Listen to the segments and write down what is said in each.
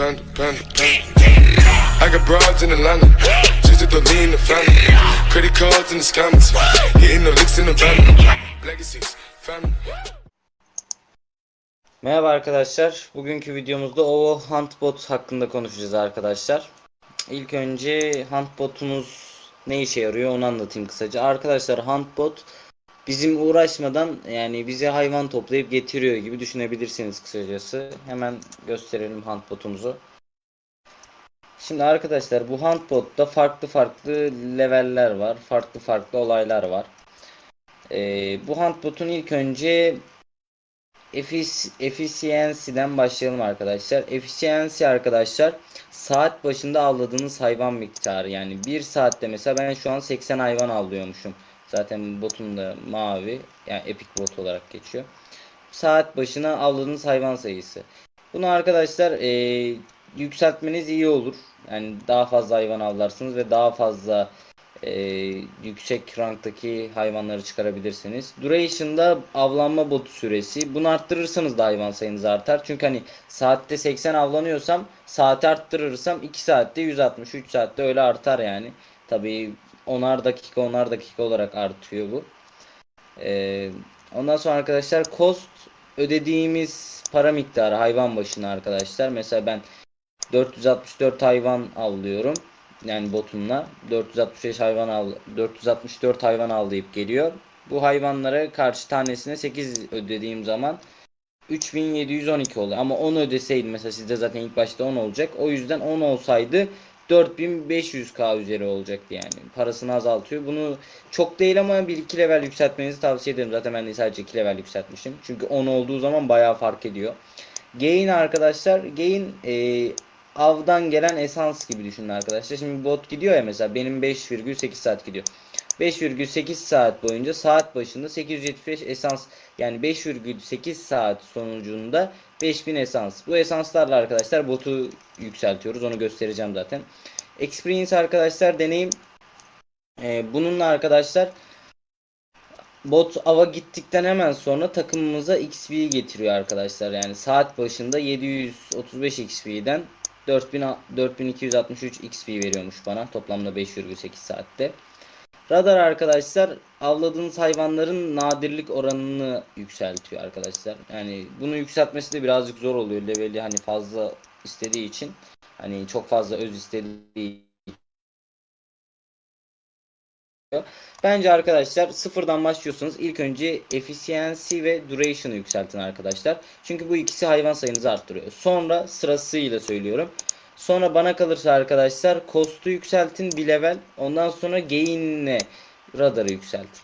panda, panda, panda. I got broads in Atlanta, just to lean the family. Credit cards in the scammers, hitting the licks in the van. Legacies, family. Merhaba arkadaşlar. Bugünkü videomuzda OVO Huntbot hakkında konuşacağız arkadaşlar. İlk önce Huntbot'umuz ne işe yarıyor onu anlatayım kısaca. Arkadaşlar Huntbot bizim uğraşmadan yani bize hayvan toplayıp getiriyor gibi düşünebilirsiniz kısacası. Hemen gösterelim Huntbot'umuzu. Şimdi arkadaşlar bu Huntbot'ta farklı farklı leveller var. Farklı farklı olaylar var. Ee, bu Huntbot'un ilk önce efficiency'den başlayalım arkadaşlar. Efficiency arkadaşlar saat başında avladığınız hayvan miktarı yani bir saatte mesela ben şu an 80 hayvan avlıyormuşum. Zaten botum da mavi yani epic bot olarak geçiyor. Saat başına avladığınız hayvan sayısı. Bunu arkadaşlar eee, yükseltmeniz iyi olur. Yani daha fazla hayvan avlarsınız ve daha fazla eee, yüksek ranktaki hayvanları çıkarabilirsiniz. Duration'da avlanma botu süresi. Bunu arttırırsanız da hayvan sayınız artar. Çünkü hani saatte 80 avlanıyorsam saati arttırırsam 2 saatte 160, 3 saatte öyle artar yani. Tabii onar dakika onar dakika olarak artıyor bu. Eee, ondan sonra arkadaşlar cost ödediğimiz para miktarı hayvan başına arkadaşlar. Mesela ben 464 hayvan avlıyorum. Yani botumla 465 hayvan av 464 hayvan avlayıp geliyor. Bu hayvanlara karşı tanesine 8 ödediğim zaman 3712 oluyor. Ama 10 ödeseydim mesela sizde zaten ilk başta 10 olacak. O yüzden 10 olsaydı 4500k üzeri olacaktı yani. Parasını azaltıyor. Bunu çok değil ama 1-2 level yükseltmenizi tavsiye ederim. Zaten ben de sadece 2 level yükseltmişim. Çünkü 10 olduğu zaman bayağı fark ediyor. Gain arkadaşlar. Gain e, avdan gelen esans gibi düşünün arkadaşlar. Şimdi bot gidiyor ya mesela benim 5,8 saat gidiyor. 5,8 saat boyunca saat başında 875 esans yani 5,8 saat sonucunda 5000 esans. Bu esanslarla arkadaşlar botu yükseltiyoruz. Onu göstereceğim zaten. Experience arkadaşlar deneyim. Ee, bununla arkadaşlar bot ava gittikten hemen sonra takımımıza XP getiriyor arkadaşlar. Yani saat başında 735 XP'den 4000 4263 XP veriyormuş bana toplamda 5,8 saatte. Radar arkadaşlar avladığınız hayvanların nadirlik oranını yükseltiyor arkadaşlar. Yani bunu yükseltmesi de birazcık zor oluyor. Leveli hani fazla istediği için. Hani çok fazla öz istediği Bence arkadaşlar sıfırdan başlıyorsanız ilk önce efficiency ve duration'ı yükseltin arkadaşlar. Çünkü bu ikisi hayvan sayınızı arttırıyor. Sonra sırasıyla söylüyorum. Sonra bana kalırsa arkadaşlar cost'u yükseltin bir level. Ondan sonra gain'le radarı yükseltin.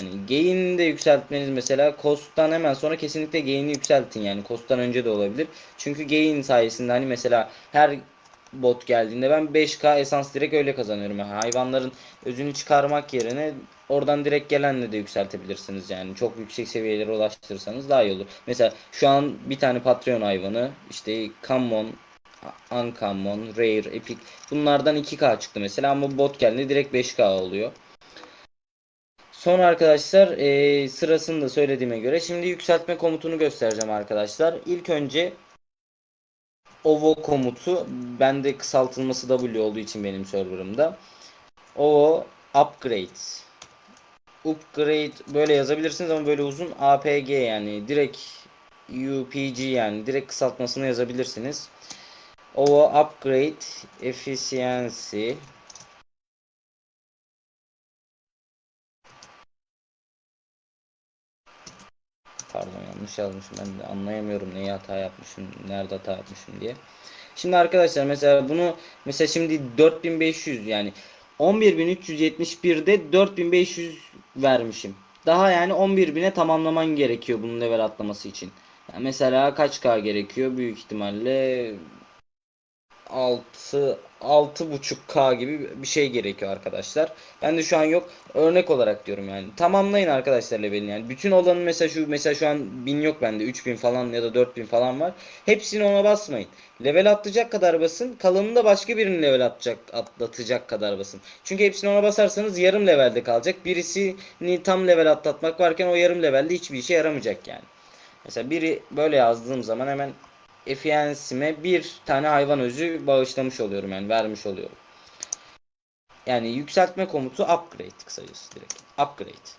Yani gain'i de yükseltmeniz mesela cost'tan hemen sonra kesinlikle gain'i yükseltin yani cost'tan önce de olabilir. Çünkü gain sayesinde hani mesela her bot geldiğinde ben 5k esans direkt öyle kazanıyorum. Yani hayvanların özünü çıkarmak yerine oradan direkt gelenle de yükseltebilirsiniz yani. Çok yüksek seviyelere ulaştırırsanız daha iyi olur. Mesela şu an bir tane Patreon hayvanı işte Common, Uncommon, Rare, Epic bunlardan 2k çıktı mesela ama bot geldiğinde direkt 5k oluyor. Sonra arkadaşlar eee, sırasını da söylediğime göre şimdi yükseltme komutunu göstereceğim arkadaşlar. İlk önce ovo komutu bende kısaltılması W olduğu için benim serverımda. ovo upgrade. Upgrade böyle yazabilirsiniz ama böyle uzun APG yani direkt UPG yani direkt kısaltmasını yazabilirsiniz. Ovo upgrade efficiency Pardon yanlış yazmışım ben de anlayamıyorum neyi hata yapmışım nerede hata yapmışım diye. Şimdi arkadaşlar mesela bunu mesela şimdi 4500 yani 11371'de 4500 vermişim. Daha yani 11000'e tamamlaman gerekiyor bunun level atlaması için. Yani mesela kaç K gerekiyor? Büyük ihtimalle 6 6.5K gibi bir şey gerekiyor arkadaşlar. Ben de şu an yok. Örnek olarak diyorum yani. Tamamlayın arkadaşlar levelini yani. Bütün olanın mesela şu mesela şu an 1000 yok bende. 3000 falan ya da 4000 falan var. Hepsini ona basmayın. Level atlayacak kadar basın. Kalanını da başka birinin level atacak atlatacak kadar basın. Çünkü hepsini ona basarsanız yarım levelde kalacak. Birisini tam level atlatmak varken o yarım levelde hiçbir işe yaramayacak yani. Mesela biri böyle yazdığım zaman hemen efficiency'me bir tane hayvan özü bağışlamış oluyorum yani vermiş oluyorum. Yani yükseltme komutu upgrade kısacası direkt. Upgrade.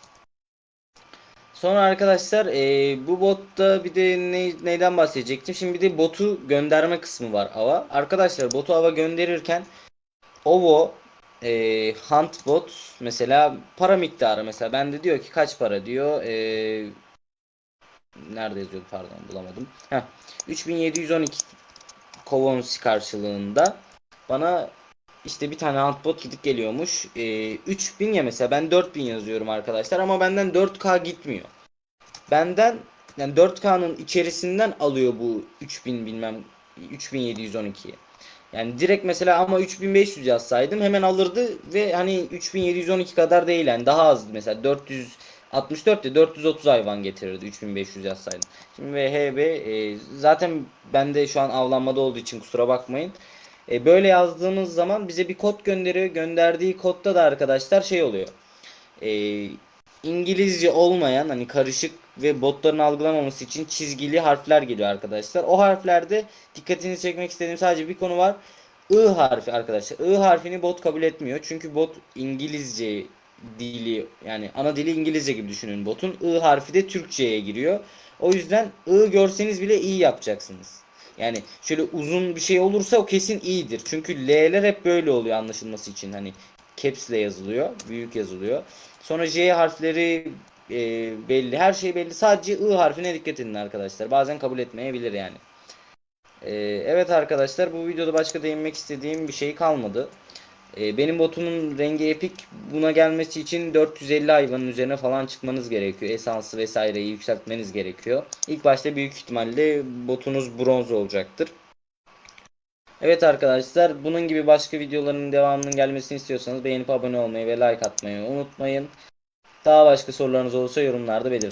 Sonra arkadaşlar e, bu botta bir de ne, neyden bahsedecektim? Şimdi bir de botu gönderme kısmı var ava. Arkadaşlar botu ava gönderirken ovo e, hunt bot mesela para miktarı mesela bende diyor ki kaç para diyor. E, nerede yazıyordu pardon bulamadım. Heh, 3712 Kovonsi karşılığında bana işte bir tane handbot gidip geliyormuş. Ee, 3000 ya mesela ben 4000 yazıyorum arkadaşlar ama benden 4K gitmiyor. Benden yani 4K'nın içerisinden alıyor bu 3000 bilmem 3712'yi. Yani direkt mesela ama 3500 yazsaydım hemen alırdı ve hani 3712 kadar değil yani daha az mesela 464 de 430 hayvan getirirdi 3500 yazsaydım. Şimdi VHB e, zaten bende şu an avlanmada olduğu için kusura bakmayın. E, böyle yazdığımız zaman bize bir kod gönderiyor. Gönderdiği kodda da arkadaşlar şey oluyor. E, İngilizce olmayan hani karışık ve botların algılamaması için çizgili harfler geliyor arkadaşlar. O harflerde dikkatinizi çekmek istediğim sadece bir konu var. I harfi arkadaşlar. I harfini bot kabul etmiyor. Çünkü bot İngilizce dili yani ana dili İngilizce gibi düşünün botun. I harfi de Türkçe'ye giriyor. O yüzden I görseniz bile iyi yapacaksınız. Yani şöyle uzun bir şey olursa o kesin iyidir. Çünkü L'ler hep böyle oluyor anlaşılması için. Hani caps yazılıyor. Büyük yazılıyor. Sonra J harfleri e, belli. Her şey belli. Sadece I harfine dikkat edin arkadaşlar. Bazen kabul etmeyebilir yani. E, evet arkadaşlar bu videoda başka değinmek istediğim bir şey kalmadı. E, benim botumun rengi epik. Buna gelmesi için 450 hayvanın üzerine falan çıkmanız gerekiyor. Esansı vesaireyi yükseltmeniz gerekiyor. İlk başta büyük ihtimalle botunuz bronz olacaktır. Evet arkadaşlar bunun gibi başka videoların devamının gelmesini istiyorsanız beğenip abone olmayı ve like atmayı unutmayın. Daha başka sorularınız olursa yorumlarda belirtin.